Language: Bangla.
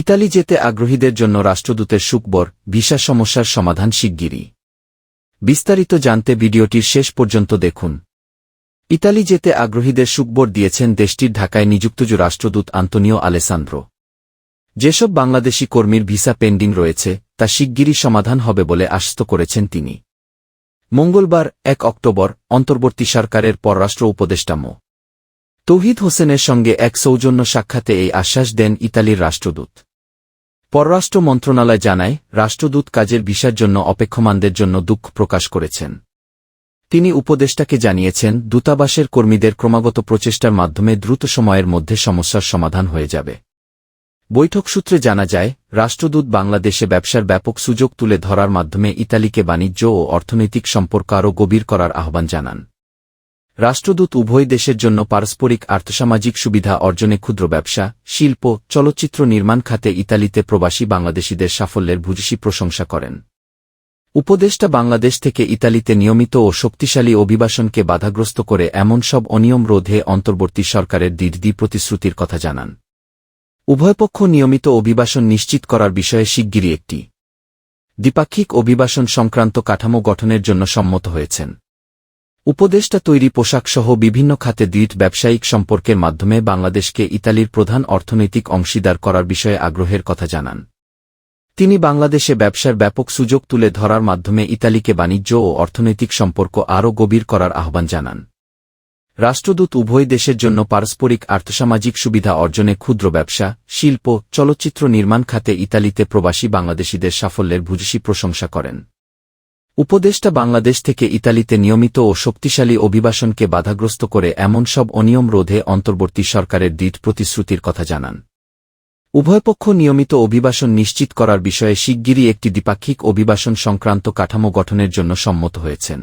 ইতালি যেতে আগ্রহীদের জন্য রাষ্ট্রদূতের সুকবর ভিসা সমস্যার সমাধান শিগগিরই। বিস্তারিত জানতে ভিডিওটির শেষ পর্যন্ত দেখুন। ইতালি যেতে আগ্রহীদের সুকবর দিয়েছেন দেশটির ঢাকায় নিযুক্ত রাষ্ট্রদূত আন্তনিও আলেসান্দ্রো। যেসব বাংলাদেশি কর্মীর ভিসা পেন্ডিং রয়েছে, তা শিগগিরই সমাধান হবে বলে আশ্বস্ত করেছেন তিনি। মঙ্গলবার, এক অক্টোবর, অন্তর্বর্তী সরকারের পররাষ্ট্র উপদেষ্টা মো তৌহিদ হোসেনের সঙ্গে এক সৌজন্য সাক্ষাতে এই আশ্বাস দেন ইতালির রাষ্ট্রদূত। পররাষ্ট্র মন্ত্রণালয় জানায়, রাষ্ট্রদূত কাজের ভিসার জন্য অপেক্ষমানদের জন্য দুঃখ প্রকাশ করেছেন। তিনি উপদেষ্টাকে জানিয়েছেন, দূতাবাসের কর্মীদের ক্রমাগত প্রচেষ্টার মাধ্যমে দ্রুত সময়ের মধ্যে সমস্যার সমাধান হয়ে যাবে। বৈঠক সূত্রে জানা যায়, রাষ্ট্রদূত বাংলাদেশে ব্যবসার ব্যাপক সুযোগ তুলে ধরার মাধ্যমে ইতালিকে বাণিজ্য ও অর্থনৈতিক সম্পর্ক আরও গভীর করার আহ্বান জানান। রাষ্ট্রদূত উভয় দেশের জন্য পারস্পরিক আর্থসামাজিক সুবিধা অর্জনে ক্ষুদ্র ব্যবসা, শিল্প, চলচ্চিত্র নির্মাণ খাতে ইতালিতে প্রবাসী বাংলাদেশিদের সাফল্যের ভুজসি প্রশংসা করেন। উপদেষ্টা বাংলাদেশ থেকে ইতালিতে নিয়মিত ও শক্তিশালী অভিবাসনকে বাধাগ্রস্ত করে এমন সব অনিয়ম রোধে অন্তর্বর্তী সরকারের দৃঢ় প্রতিশ্রুতির কথা জানান। উভয়পক্ষ নিয়মিত অভিবাসন নিশ্চিত করার বিষয়ে শিগগিরই একটি দ্বিপাক্ষিক অভিবাসন সংক্রান্ত কাঠামো গঠনের জন্য সম্মত হয়েছেন। উপদেষ্টা তৈরি পোশাকসহ বিভিন্ন খাতে দৃঢ় ব্যবসায়িক সম্পর্কের মাধ্যমে বাংলাদেশকে ইতালির প্রধান অর্থনৈতিক অংশীদার করার বিষয়ে আগ্রহের কথা জানান। তিনি বাংলাদেশে ব্যবসার ব্যাপক সুযোগ তুলে ধরার মাধ্যমে ইতালিকে বাণিজ্য ও অর্থনৈতিক সম্পর্ক আরও গভীর করার আহ্বান জানান। রাষ্ট্রদূত উভয় দেশের জন্য পারস্পরিক আর্থসামাজিক সুবিধা অর্জনে ক্ষুদ্র ব্যবসা, শিল্প, চলচ্চিত্র নির্মাণ খাতে ইতালিতে প্রবাসী বাংলাদেশিদের সাফল্যের ভুজসি প্রশংসা করেন। উপদেষ্টা বাংলাদেশ থেকে ইতালিতে নিয়মিত ও শক্তিশালী অভিবাসনকে বাধাগ্রস্ত করে এমন সব অনিয়ম রোধে অন্তর্বর্তী সরকারের দৃঢ় প্রতিশ্রুতির কথা জানান। উভয়পক্ষ নিয়মিত অভিবাসন নিশ্চিত করার বিষয়ে শিগগিরই একটি দ্বিপাক্ষিক অভিবাসন সংক্রান্ত কাঠামো গঠনের জন্য সম্মত হয়েছেন।